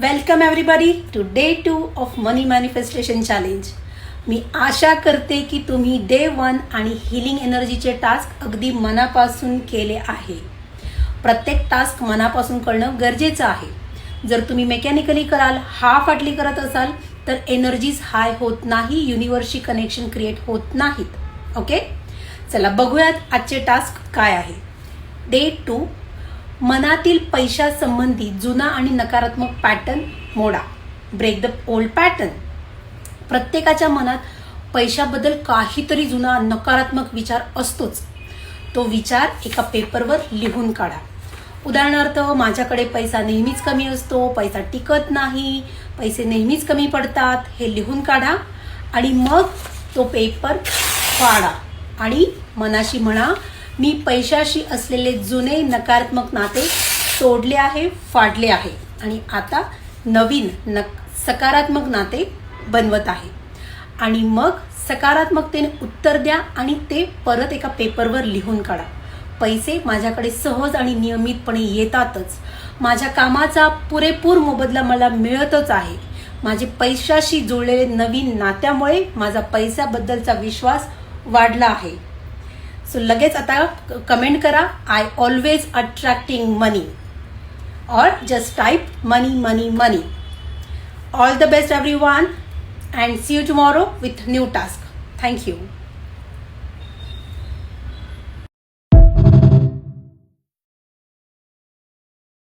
Welcome everybody to day two of money manifestation challenge मी आशा करते की तुम्ही डे वन आणि हिलिंग एनर्जीचे टास्क अगदी मनापासून केले आहे. प्रत्येक टास्क मनापासून करणं गरजेचं आहे. जर तुम्ही मेकॅनिकली कराल हाफ आटली करत असाल तर एनर्जीज हाय होत नाही युनिव्हर्सशी कनेक्शन क्रिएट होत नाहीत. ओके चला बघूयात आजचे टास्क काय आहे. डे टू मनातील पैशासंबंधी जुना आणि नकारात्मक pattern Moda. Break the old pattern प्रत्येकाच्या मनात पैशाबद्दल काहीतरी जुना नकारात्मक विचार असतोच. तो विचार एका पेपरवर लिहून काढा. उदाहरणार्थ माझ्याकडे पैसा नेहमीच कमी असतो पैसा टिकत नाही पैसे नेहमीच कमी पडतात हे लिहून काढा आणि मग तो पेपर फाडा आणि मनाशी म्हणा मी पैशाशी असलेले जुने नकारात्मक नाते तोडले आहे फाडले आहे. आणि आता नवीन नक सकारात्मक नाते बनवत आहे. आणि मग सकारात्मकतेने उत्तर द्या आणि ते परत एका पेपरवर लिहून काढा. पैसे माझ्याकडे सहज आणि नियमितपणे येतातच. माझ्या कामाचा पुरेपूर मोबदला मला मिळतच आहे. माझे पैशाशी जोडलेले नवीन नात्यामुळे माझा पैशाबद्दलचा विश्वास वाढला आहे. सो लगेच आता कमेंट करा आय ऑलवेज अट्रॅक्टिंग मनी और just type money money money all the best everyone and see you tomorrow with new task thank you